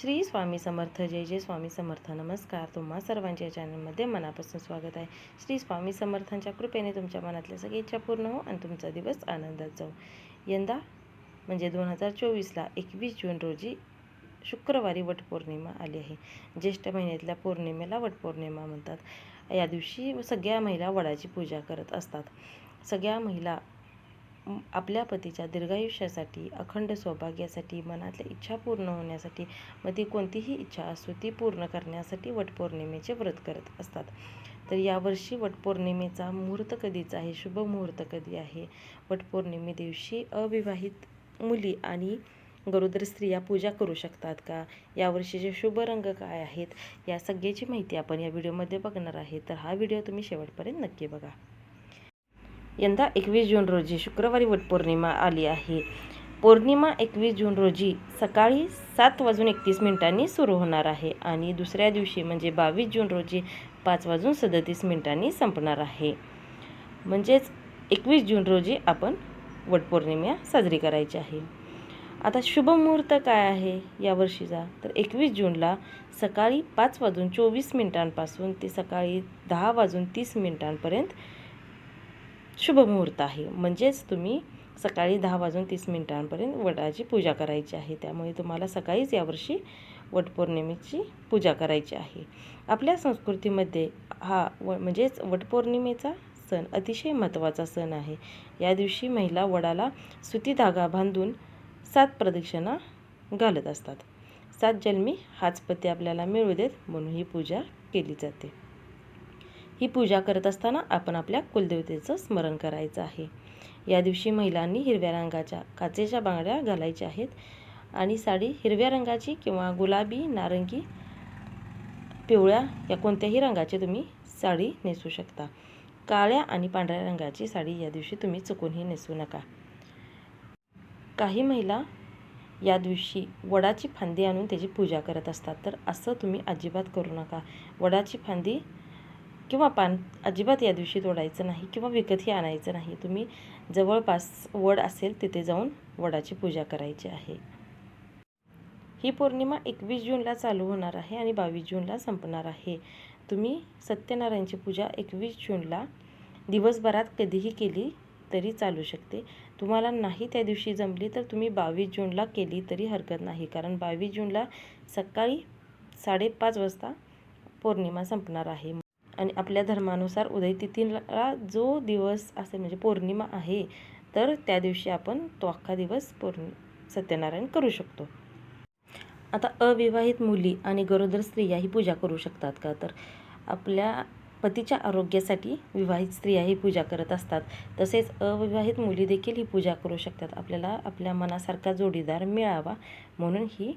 श्री स्वामी समर्थ जय जय स्वामी समर्थ. नमस्कार. तुम्हा सर्वांच्या चॅनलमध्ये मनापासून स्वागत आहे. श्री स्वामी समर्थांच्या कृपेने तुमच्या मनातल्या सगळी इच्छा पूर्ण हो आणि तुमचा दिवस आनंदात जाऊ यंदा म्हणजे दोन हजार चोवीसला एकवीस जून रोजी शुक्रवारी वटपौर्णिमा आली आहे. ज्येष्ठ महिन्यातल्या पौर्णिमेला वटपौर्णिमा म्हणतात. या दिवशी सगळ्या महिला वडाची पूजा करत असतात. सगळ्या महिला आपल्या पतीच्या दीर्घायुष्यासाठी अखंड सौभाग्यासाठी मनातल्या इच्छा पूर्ण होण्यासाठी मग ती कोणतीही इच्छा असो ती पूर्ण करण्यासाठी वटपौर्णिमेचे व्रत करत असतात. तर यावर्षी वटपौर्णिमेचा मुहूर्त कधीचा आहे? शुभ मुहूर्त कधी आहे? वटपौर्णिमे दिवशी अविवाहित मुली आणि गरोदर स्त्रिया पूजा करू शकतात का? यावर्षीचे शुभ रंग काय आहेत? या सगळ्याची माहिती आपण या व्हिडिओमध्ये बघणार आहे. तर हा व्हिडिओ तुम्ही शेवटपर्यंत नक्की बघा. यंदा एकवीस जून रोजी शुक्रवारी वटपौर्णिमा आली आहे. पौर्णिमा एकवीस जून रोजी सकाळी सात वाजून एकतीस मिनिटांनी सुरू होणार आहे आणि दुसऱ्या दिवशी म्हणजे बावीस जून रोजी पाच वाजून सदतीस मिनिटांनी संपणार आहे. म्हणजेच एकवीस जून रोजी आपण वटपौर्णिमा साजरी करायची आहे. आता शुभ मुहूर्त काय आहे या वर्षीचा? तर एकवीस जूनला सकाळी पाच वाजून चोवीस मिनिटांपासून ते सकाळी दहा वाजून तीस मिनिटांपर्यंत शुभ मुहूर्त आहे. म्हणजेच तुम्ही सकाळी दहा वाजून तीस मिनिटांपर्यंत वडाची पूजा करायची आहे. त्यामुळे तुम्हाला सकाळीच यावर्षी वटपौर्णिमेची पूजा करायची आहे. आपल्या संस्कृतीमध्ये हा व म्हणजेच वटपौर्णिमेचा सण अतिशय महत्त्वाचा सण आहे. या दिवशी महिला वडाला सुती धागा बांधून सात प्रदक्षिणा घालत असतात. सात जन्मी हाच पती आपल्याला मिळू देत म्हणून ही पूजा केली जाते. ही पूजा करत असताना आपण आपल्या कुलदेवतेचं स्मरण करायचं आहे. या दिवशी महिलांनी हिरव्या रंगाच्या काचेच्या बांगड्या घालायच्या आहेत आणि साडी हिरव्या रंगाची किंवा गुलाबी नारंगी पिवळ्या या कोणत्याही रंगाची तुम्ही साडी नेसू शकता. काळ्या आणि पांढऱ्या रंगाची साडी या दिवशी तुम्ही चुकूनही नेसू नका. काही महिला या दिवशी वडाची फांदी आणून त्याची पूजा करत असतात. तर असं तुम्ही अजिबात करू नका. वडाची फांदी किंवा पान अजिबात या दिवशी तोडायचं नाही किंवा विकतही आणायचं नाही. तुम्ही जवळपास वड असेल तिथे जाऊन वडाची पूजा करायची आहे. ही पौर्णिमा एकवीस जूनला चालू होणार आहे आणि बावीस जूनला संपणार आहे. तुम्ही सत्यनारायणची पूजा एकवीस जूनला दिवसभरात कधीही केली तरी चालू शकते. तुम्हाला नाही त्या दिवशी जमली तर तुम्ही बावीस जूनला केली तरी हरकत नाही. कारण बावीस जूनला सकाळी साडेपाच वाजता पौर्णिमा संपणार आहे. आणि आपल्या धर्मानुसार उदय तिथीला जो दिवस असेल म्हणजे पौर्णिमा आहे तर त्या दिवशी आपण तो अख्खा दिवस पौर्णि सत्यनारायण करू शकतो. आता अविवाहित मुली आणि गरोदर स्त्रिया ही पूजा करू शकतात का? तर आपल्या पतीच्या आरोग्यासाठी विवाहित स्त्रिया ही पूजा करत असतात. तसेच अविवाहित मुली देखील ही पूजा करू शकतात. आपल्याला आपल्या मनासारखा जोडीदार मिळावा म्हणून ही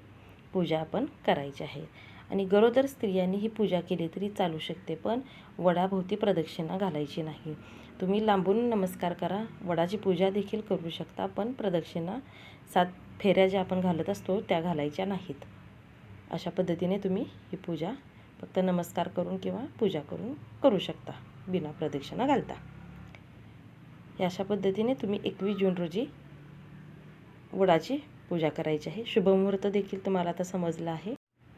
पूजा आपण करायची आहे. आणि गरोदर स्त्रियांनी ही पूजा केली तरी चालू शकते पण वडाभोवती प्रदक्षिणा घालायची नाही. तुम्ही लांबून नमस्कार करा. वडाची पूजा देखील करू शकता पण प्रदक्षिणा सात फेऱ्या ज्या आपण घालत असतो त्या घालायच्या नाहीत. अशा पद्धतीने तुम्ही ही पूजा फक्त नमस्कार करून किंवा पूजा करून करू शकता बिना प्रदक्षिणा घालता. या अशा पद्धतीने तुम्ही एकवीस जून रोजी वडाची पूजा करायची आहे. शुभमुहूर्त देखील तुम्हाला आता समजला आहे.